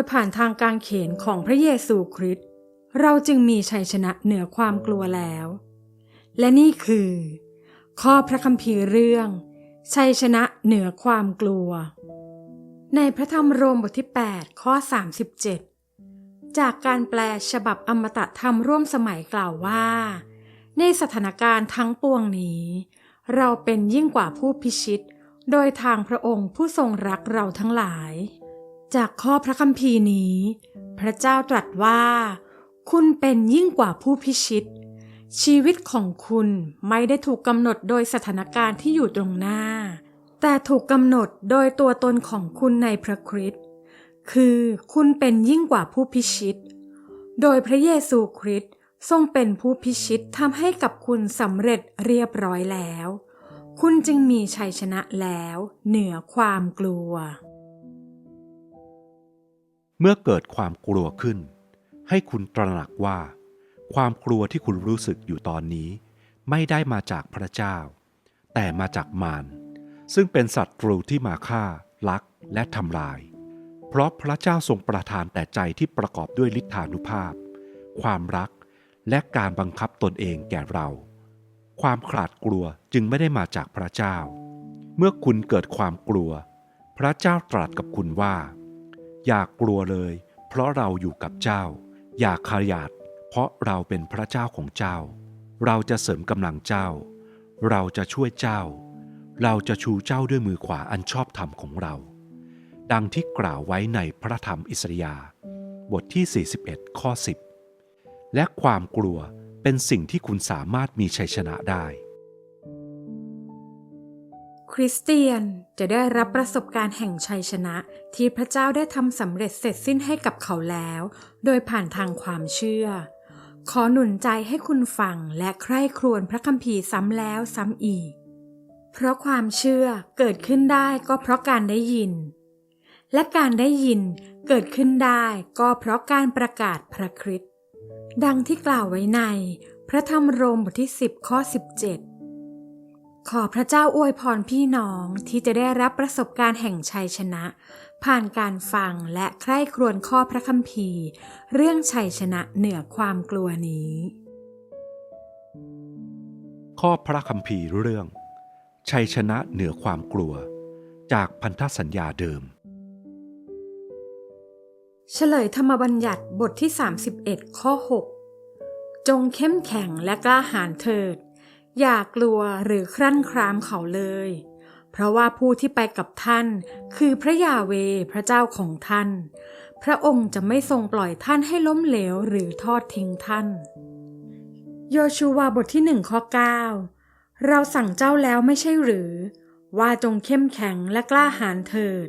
ยผ่านทางการเขนของพระเยซูคริสต์เราจึงมีชัยชนะเหนือความกลัวแล้ว และนี่คือ ข้อพระคัมภีร์เรื่อง ชัยชนะเหนือความกลัว ในพระธรรมโรมบทที่ 8 ข้อ 37 จากการแปลฉบับอมตะธรรมร่วมสมัยกล่าวว่า ในสถานการณ์ทั้งปวงนี้ เราเป็นยิ่งกว่าผู้พิชิต โดยทางพระองค์ผู้ทรงรักเราทั้งหลาย จากข้อพระคัมภีร์นี้ พระเจ้าตรัสว่า คุณเป็นยิ่งกว่าผู้พิชิต ชีวิตของคุณไม่ได้ถูกกำหนดโดยสถานการณ์ที่อยู่ตรงหน้า แต่ถูกกำหนดโดยตัวตนของคุณในพระคริสต์คือคุณเป็นยิ่งกว่าผู้พิชิต โดยพระเยซูคริสต์ทรงเป็นผู้พิชิตทำให้กับคุณสำเร็จเรียบร้อยแล้ว คุณจึงมีชัยชนะแล้ว เหนือความกลัว มื่อเกิดความกลัวขึ้น ให้คุณตระหนักว่า ความกลัวที่คุณรู้สึกอยู่ตอนนี้ ไม่ได้มาจากพระเจ้า แต่มาจากมารซึ่งเป็นศัตรูที่มาฆ่า ลักและทำลาย เพราะพระเจ้าทรงประทานแต่ใจที่ประกอบด้วยฤทธานุภาพ ความรักและการบังคับตนเองแก่เรา ความขลาดกลัวจึงไม่ได้มาจากพระเจ้า เมื่อคุณเกิดความกลัว พระเจ้าตรัสกับคุณว่า อย่ากลัวเลย เพราะเราอยู่กับเจ้า อย่าขยาด เพราะเราเป็นพระเจ้าของเจ้า เราจะเสริมกำลังเจ้า เราจะช่วยเจ้า เราจะชูเจ้าด้วยมือขวาอันชอบธรรมของเรา ดังที่กล่าวไว้ในพระธรรมอิสริยาบทที่ 41 ข้อ 10 และความกลัวเป็นสิ่งที่คุณสามารถมีชัยชนะได้ คริสเตียนจะได้รับประสบการณ์แห่งชัยชนะ ที่พระเจ้าได้ทำสำเร็จเสร็จสิ้นให้กับเขาแล้ว โดยผ่านทางความเชื่อ ขอหนุนใจให้คุณฟังและใคร่ครวญพระคัมภีร์ซ้ำแล้วซ้ำอีก เพราะความเชื่อเกิดขึ้นได้ก็เพราะการได้ยิน และการได้ยินเกิดขึ้นได้ก็เพราะการประกาศพระคริสต์ดังที่กล่าวไว้ใน พระธรรมโรมบทที่ 10 ข้อ 17 ขอพระเจ้าอวยพรพี่น้องที่จะได้รับประสบการณ์แห่งชัยชนะ ผ่านการฟังและใคร่ครวญข้อพระคัมภีร์ เรื่องชัยชนะเหนือความกลัวนี้ ข้อพระคัมภีร์เรื่อง ชัยชนะเหนือความกลัว จากพันธสัญญาเดิม เฉลยธรรมบัญญัติบทที่ 31 ข้อ 6 จงเข้มแข็งและกล้าหาญเถิด อย่ากลัวหรือครั่นครามเขาเลย เพราะว่าผู้ที่ไปกับท่าน คือพระยาเวพระเจ้าของท่าน พระองค์จะไม่ทรงปล่อยท่านให้ล้มเหลวหรือทอดทิ้งท่าน โยชูวาบทที่หนึ่งข้อ9เราสั่งเจ้าแล้วไม่ใช่หรือ ว่าจงเข้มแข็งและกล้าหาญเถิด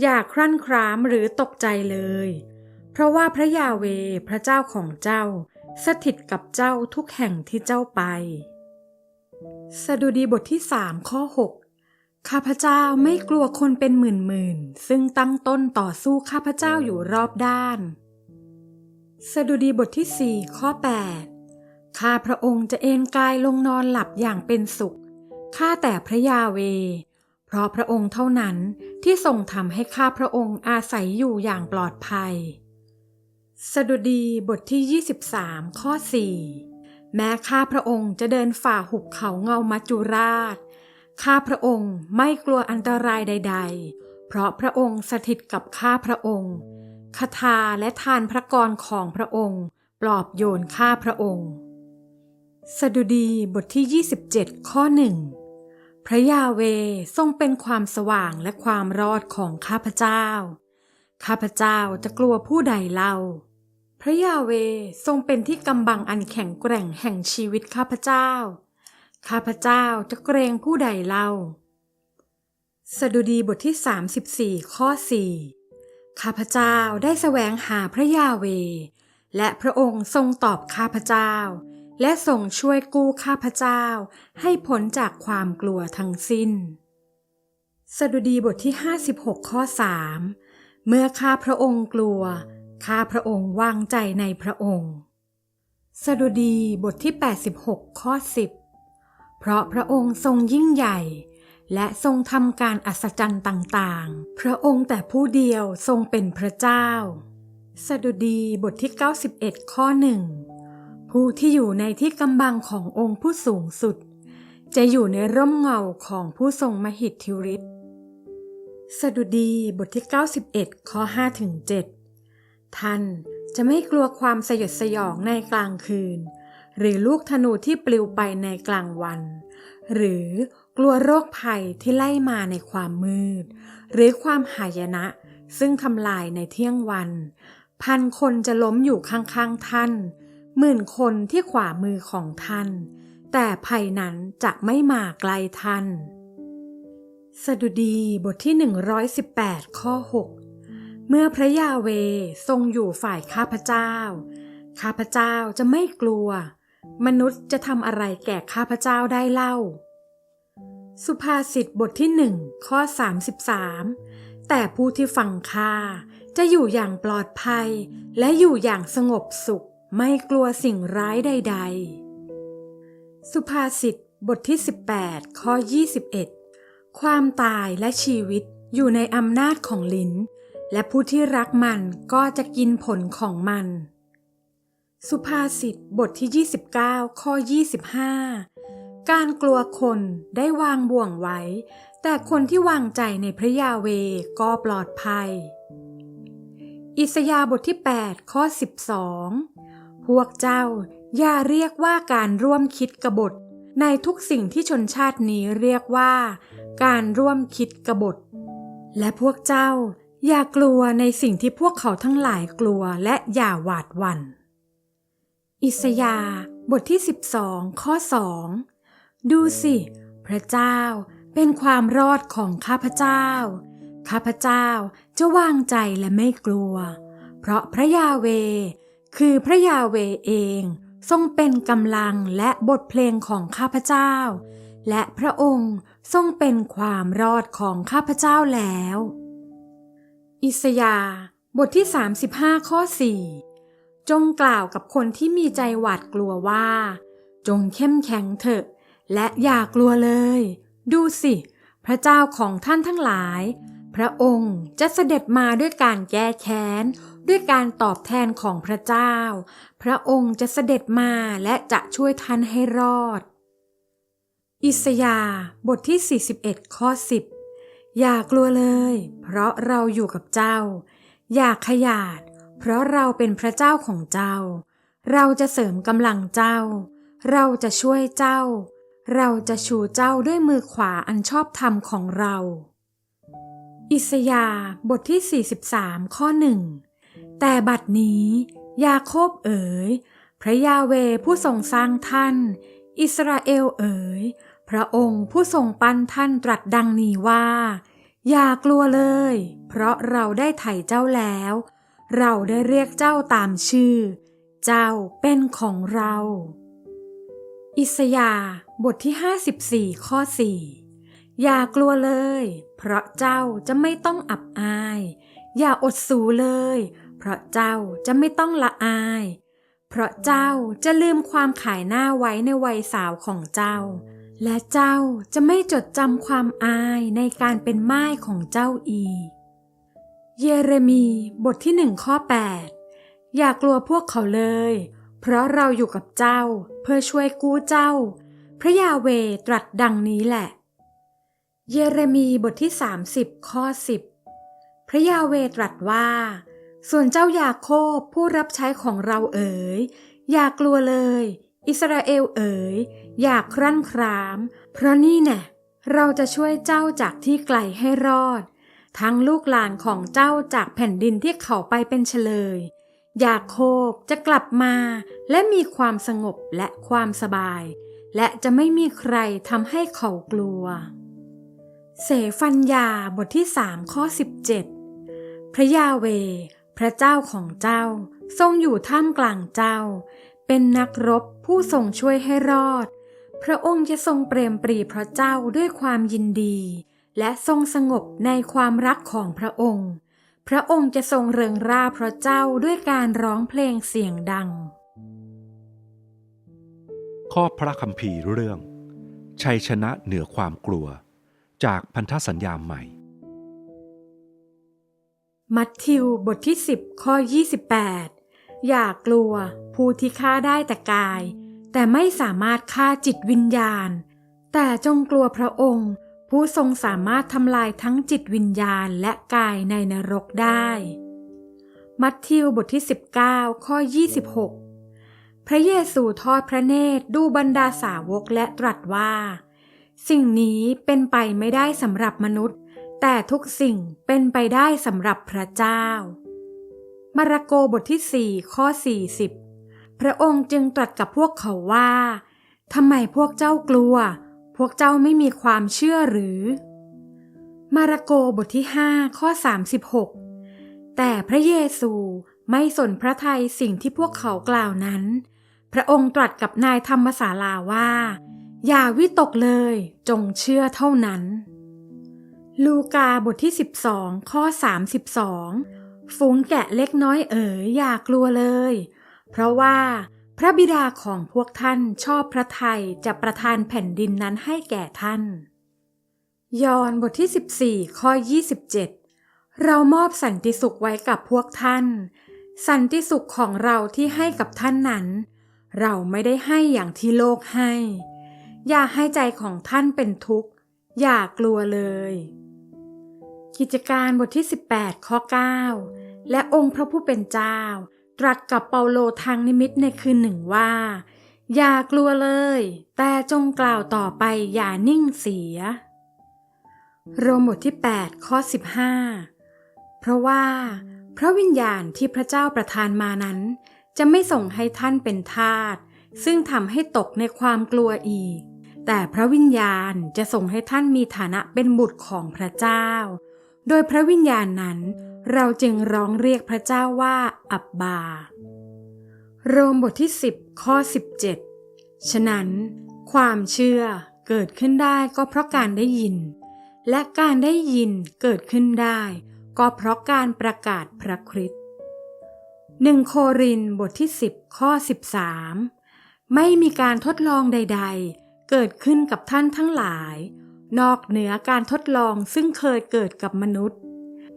อย่าครั่นครามหรือตกใจเลย เพราะว่าพระยาเวพระเจ้าของเจ้า สถิตกับเจ้าทุกแห่งที่เจ้าไป สดุดีบทที่สามข้อ 6 ข้าพเจ้าไม่กลัวคนเป็นหมื่นหมื่นๆซึ่งตั้งต้นต่อสู้ข้าพเจ้าอยู่รอบด้าน สดุดีบทที่สี่ข้อ 8 ข้าพระองค์จะเอนกายลงนอนหลับอย่างเป็นสุข ข้าแต่พระยาเว เพราะพระองค์เท่านั้นที่ทรงทำให้ข้าพระองค์อาศัยอยู่อย่างปลอดภัย สดุดีบทที่ 23 ข้อ 4 แม้ข้าพระองค์จะเดินฝ่าหุบเขาเงามัจจุราช ข้าพระองค์ไม่กลัวอันตรายใด ๆ เพราะพระองค์สถิตกับข้าพระองค์คาถาและทานพระกรของพระองค์ ปลอบโยนข้าพระองค์ สดุดีบทที่ 27 ข้อหนึ่งพระยาเวทรงเป็นความสว่างและความรอดของข้าพเจ้า ข้าพเจ้าจะกลัวผู้ใดเล่า พระยาเวทรงเป็นที่กำบังอันแข็งแกร่งแห่งชีวิตข้าพเจ้า ข้าพเจ้าจะเกรงผู้ใดเล่า สดุดีบทที่ 34 ข้อ 4 ข้าพเจ้าได้แสวงหาพระยาเว และพระองค์ทรงตอบข้าพเจ้า และทรงช่วยกู้ข้าพเจ้า ให้พ้นจากความกลัวทั้งสิ้น สดุดีบทที่ 56 ข้อ 3 เมื่อข้าพระองค์กลัว ข้าพระองค์วางใจในพระองค์ สดุดีบทที่ 86 ข้อ 10 เพราะพระองค์ทรงยิ่งใหญ่ และทรงทำการอัศจรรย์ต่างๆ พระองค์แต่ผู้เดียวทรงเป็นพระเจ้า สดุดีบทที่ 91 ข้อหนึ่งผู้ที่อยู่ในที่กำบังขององค์ผู้สูงสุด จะอยู่ในร่มเงาของผู้ทรงมหิทธิฤทธิ์สดุดีบทที่ 91 ข้อ5ถึง7 ท่านจะไม่กลัวความสยดสยองในกลางคืน หรือลูกธนูที่ปลิวไปในกลางวัน หรือกลัวโรคภัยที่ไล่มาในความมืด หรือความหายนะ ซึ่งทำลายในเที่ยงวัน พันคนจะล้มอยู่ข้างๆท่านหมื่นคนที่ขวามือของท่าน แต่ภัยนั้นจะไม่มาไกลท่าน สดุดีบทที่ 118 ข้อ 6 เมื่อพระยาเวทรงอยู่ฝ่ายข้าพเจ้า ข้าพเจ้าจะไม่กลัว มนุษย์จะทำอะไรแก่ข้าพเจ้าได้เล่า สุภาษิตบทที่หนึ่งข้อ 33 แต่ผู้ที่ฟังข้าจะอยู่อย่างปลอดภัย และอยู่อย่างสงบสุข ไม่กลัวสิ่งร้ายใด ๆ สุภาษิตบทที่ 18 ข้อ 21 ความตายและชีวิตอยู่ในอำนาจของลิ้น และผู้ที่รักมันก็จะกินผลของมัน สุภาษิตบทที่ 29 ข้อ 25 การกลัวคนได้วางบ่วงไว้ แต่คนที่วางใจในพระยาเวก็ปลอดภัย อิสยาบทที่ 8 ข้อ 12 พวกเจ้าอย่าเรียกว่าการร่วมคิดกบฏ ในทุกสิ่งที่ชนชาตินี้เรียกว่า การร่วมคิดกบฏ และพวกเจ้า อย่ากลัวในสิ่งที่พวกเขาทั้งหลายกลัวและอย่าหวาดหวัน่น อิสยาห์บทที่ 12 ข้อ 2 ดูสิ พระเจ้าเป็นความรอดของข้าพเจ้า ข้าพเจ้าจะวางใจและไม่กลัว เพราะพระยาเว คือพระยาเวเอง ทรงเป็นกำลังและบทเพลงของข้าพเจ้า และพระองค์ทรงเป็นความรอดของข้าพเจ้าแล้ว อิสยาบทที่ 35 ข้อ 4 จงกล่าวกับคนที่มีใจหวาดกลัวว่า จงเข้มแข็งเถอะ และอย่ากลัวเลย ดูสิ พระเจ้าของท่านทั้งหลาย พระองค์จะเสด็จมาด้วยการแก้แค้น ด้วยการตอบแทนของพระเจ้า พระองค์จะเสด็จมาและจะช่วยท่านให้รอด อิสยาบทที่ 41 ข้อ 10 อย่ากลัวเลย เพราะเราอยู่กับเจ้า อย่าขยาด เพราะเราเป็นพระเจ้าของเจ้า เราจะเสริมกำลังเจ้า เราจะช่วยเจ้า เราจะชูเจ้าด้วยมือขวาอันชอบธรรมของเรา อิสยาบทที่ 43 ข้อหนึ่งแต่บัดนี้ ยาโคบเอ๋ย พระยาเวผู้ทรงสร้างท่าน อิสราเอลเอ๋ย พระองค์ผู้ทรงปั้นท่านตรัสดังนี้ว่า อย่ากลัวเลย เพราะเราได้ไถ่เจ้าแล้ว เราได้เรียกเจ้าตามชื่อ เจ้าเป็นของเรา อิสยาบทที่ 54 ข้อ 4 อย่ากลัวเลย เพราะเจ้าจะไม่ต้องอับอาย อย่าอดสูเลย เพราะเจ้าจะไม่ต้องละอาย เพราะเจ้าจะลืมความขายหน้าไว้ในวัยสาวของเจ้า และเจ้าจะไม่จดจำความอายในการเป็นม่ายของเจ้าอีก เยเรมีบทที่หนึ่งข้อ 8 อย่ากลัวพวกเขาเลย เพราะเราอยู่กับเจ้าเพื่อช่วยกู้เจ้า พระยาเวตรัสดังนี้แหละ เยเรมีบทที่ 30 ข้อ 10 พระยาเวตรัสว่า ส่วนเจ้ายาโคบผู้รับใช้ของเราเอ๋ยอย่ากลัวเลย อิสราเอลเอ๋ย อย่าครั่นคราม เพราะนี่แน่เราจะช่วยเจ้าจากที่ไกลให้รอด ทั้งลูกหลานของเจ้าจากแผ่นดินที่เขาไปเป็นเฉลย อยากโคบจะกลับมา และมีความสงบและความสบาย และจะไม่มีใครทำให้เขากลัว เสฟัญญาบทที่สามข้อ 17 พระยาเว พระเจ้าของเจ้า ทรงอยู่ท่ามกลางเจ้า เป็นนักรบผู้ทรงช่วยให้รอด พระองค์จะทรงเปรมปรีเพราะเจ้าด้วยความยินดี และทรงสงบในความรักของพระองค์ พระองค์จะทรงเริงร่าเพราะเจ้าด้วยการร้องเพลงเสียงดัง ข้อพระคัมภีร์เรื่อง ชัยชนะเหนือความกลัว จากพันธสัญญาใหม่ มัทธิวบทที่ 10 ข้อ 28 อย่ากลัว ผู้ที่ฆ่าได้แต่กาย แต่ไม่สามารถฆ่าจิตวิญญาณ แต่จงกลัวพระองค์ ผู้ทรงสามารถทำลายทั้งจิตวิญญาณและกายในนรกได้ มัทธิวบทที่ 19 ข้อ 26 พระเยซูทอดพระเนตรดูบรรดาสาวกและตรัสว่า สิ่งนี้เป็นไปไม่ได้สำหรับมนุษย์ แต่ทุกสิ่งเป็นไปได้สำหรับพระเจ้า มาระโกบทที่4ข้อ40พระองค์จึงตรัสกับพวกเขาว่าทำไมพวกเจ้ากลัว พวกเจ้าไม่มีความเชื่อหรือ มาระโกบทที่5ข้อ36แต่พระเยซูไม่สนพระทัยสิ่งที่พวกเขากล่าวนั้น พระองค์ตรัสกับนายธรรมศาลาว่า อย่าวิตกเลย จงเชื่อเท่านั้น ลูกาบทที่ 12 ข้อ 32 ฝูงแกะเล็กน้อยเอ๋ยอย่ากลัวเลย เพราะว่าพระบิดาของพวกท่านชอบพระทัยจะประทานแผ่นดินนั้นให้แก่ท่าน ยอห์นบทที่ 14 ข้อ 27 เรามอบสันติสุขไว้กับพวกท่าน สันติสุขของเราที่ให้กับท่านนั้น เราไม่ได้ให้อย่างที่โลกให้ อย่าให้ใจของท่านเป็นทุกข์ อย่ากลัวเลย กิจการบทที่ 18 ข้อ 9 และองค์พระผู้เป็นเจ้า ตรัสกับเปาโลทางนิมิตในคืนหนึ่งว่า อย่ากลัวเลย แต่จงกล่าวต่อไปอย่านิ่งเสีย โรมบทที่ 8 ข้อ 15 เพราะว่า พระวิญญาณที่พระเจ้าประทานมานั้น จะไม่ส่งให้ท่านเป็นทาสซึ่งทำให้ตกในความกลัวอีก แต่พระวิญญาณจะส่งให้ท่านมีฐานะเป็นบุตรของพระเจ้า โดยพระวิญญาณนั้น เราจึงร้องเรียกพระเจ้าว่า อับบา โรมบทที่ 10 ข้อ 17 ฉะนั้น ความเชื่อเกิดขึ้นได้ก็เพราะการได้ยิน และการได้ยินเกิดขึ้นได้ ก็เพราะการประกาศพระคริสต์หนึ่งโครินบทที่ 10 ข้อ 13 ไม่มีการทดลองใด ๆ เกิดขึ้นกับท่านทั้งหลาย นอกเหนือการทดลองซึ่งเคยเกิดกับมนุษย์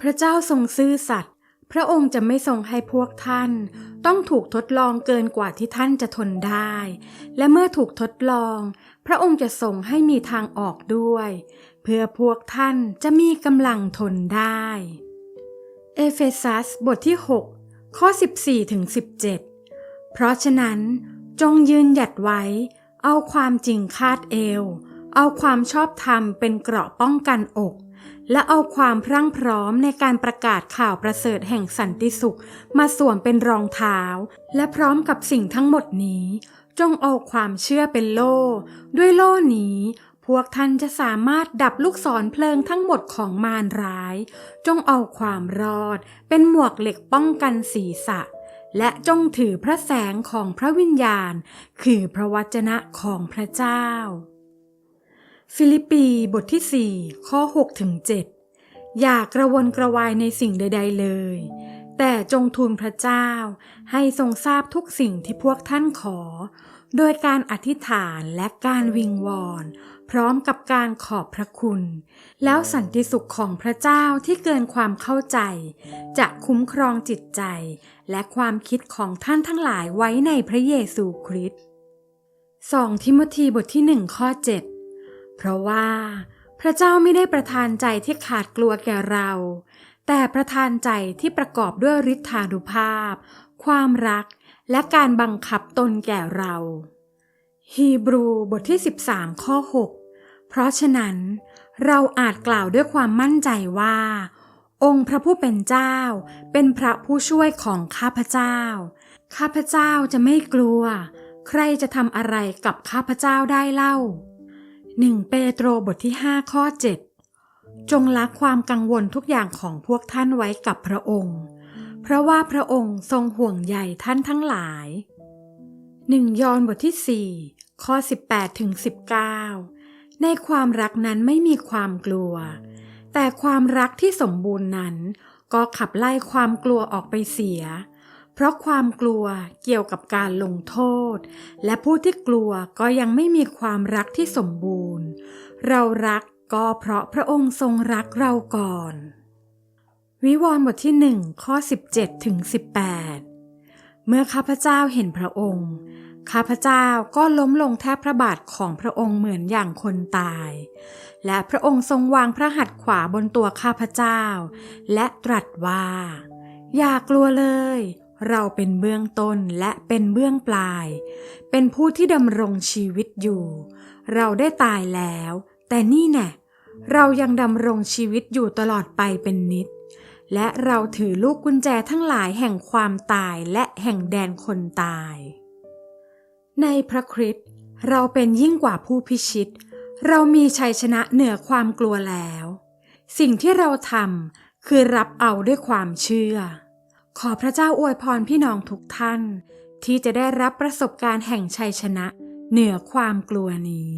พระเจ้าทรงซื่อสัตย์พระองค์จะไม่ทรงให้พวกท่าน ต้องถูกทดลองเกินกว่าที่ท่านจะทนได้ และเมื่อถูกทดลอง พระองค์จะทรงให้มีทางออกด้วย เพื่อพวกท่านจะมีกำลังทนได้ เอเฟซัสบทที่ 6 ข้อ 14ถึง17 เพราะฉะนั้นจงยืนหยัดไว้ เอาความจริงคาดเอว เอาความชอบธรรมเป็นเกราะป้องกันอก และเอาความพรั่งพร้อมในการประกาศข่าวประเสริฐแห่งสันติสุข มาสวมเป็นรองเท้า และพร้อมกับสิ่งทั้งหมดนี้ จงเอาความเชื่อเป็นโล่ ด้วยโล่นี้พวกท่านจะสามารถดับลูกศรเพลิงทั้งหมดของมารร้าย จงเอาความรอด เป็นหมวกเหล็กป้องกันศีรษะ และจงถือพระแสงของพระวิญญาณ คือพระวจนะของพระเจ้า ฟิลิปปีบทที่ 4 ข้อ6ถึง7อย่ากระวนกระวายในสิ่งใด ๆ เลย แต่จงทูลพระเจ้า ให้ทรงทราบทุกสิ่งที่พวกท่านขอ โดยการอธิษฐานและการวิงวอน พร้อมกับการขอบพระคุณ แล้วสันติสุขของพระเจ้าที่เกินความเข้าใจ จะคุ้มครองจิตใจ และความคิดของท่านทั้งหลายไว้ในพระเยซูคริสต์ 2 ทิโมธีบทที่ 1 ข้อ 7 เพราะว่า พระเจ้าไม่ได้ประทานใจที่ขาดกลัวแก่เรา แต่ประทานใจที่ประกอบด้วยฤทธานุภาพ ความรัก และการบังคับตนแก่เรา ฮีบรูบทที่ 13 ข้อ 6 เพราะฉะนั้น เราอาจกล่าวด้วยความมั่นใจว่า องค์พระผู้เป็นเจ้า เป็นพระผู้ช่วยของข้าพเจ้า ข้าพเจ้าจะไม่กลัว ใครจะทำอะไรกับข้าพเจ้าได้เล่า หนึ่งเปโตรบทที่ 5 ข้อ 7 จงละความกังวลทุกอย่างของพวกท่านไว้กับพระองค์ เพราะว่าพระองค์ทรงห่วงใยท่านทั้งหลายหนึ่งยอห์นบทที่ 4 ข้อ 18ถึง19 ในความรักนั้นไม่มีความกลัว แต่ความรักที่สมบูรณ์นั้น ก็ขับไล่ความกลัวออกไปเสียเเพราะความกลัวเกี่ยวกับการลงโทษ และผู้ที่กลัวก็ยังไม่มีความรักที่สมบูรณ์ เรารักก็เพราะพระองค์ทรงรักเราก่อน วิวรณ์บทที่หนึ่งข้อ 17ถึง18 เมื่อข้าพเจ้าเห็นพระองค์ ข้าพเจ้าก็ล้มลงแทบพระบาทของพระองค์เหมือนอย่างคนตาย และพระองค์ทรงวางพระหัตถ์ขวาบนตัวข้าพเจ้า และตรัสว่า อย่ากลัวเลย เราเป็นเบื้องต้นและเป็นเบื้องปลาย เป็นผู้ที่ดำรงชีวิตอยู่ เราได้ตายแล้ว แต่นี่แน่เรายังดำรงชีวิตอยู่ตลอดไปเป็นนิด และเราถือลูกกุญแจทั้งหลายแห่งความตายและแห่งแดนคนตาย ในพระคริสต์เราเป็นยิ่งกว่าผู้พิชิต เรามีชัยชนะเหนือความกลัวแล้ว สิ่งที่เราทำคือรับเอาด้วยความเชื่อ ขอพระเจ้าอวยพรพี่น้องทุกท่าน ที่จะได้รับประสบการณ์แห่งชัยชนะ เหนือความกลัวนี้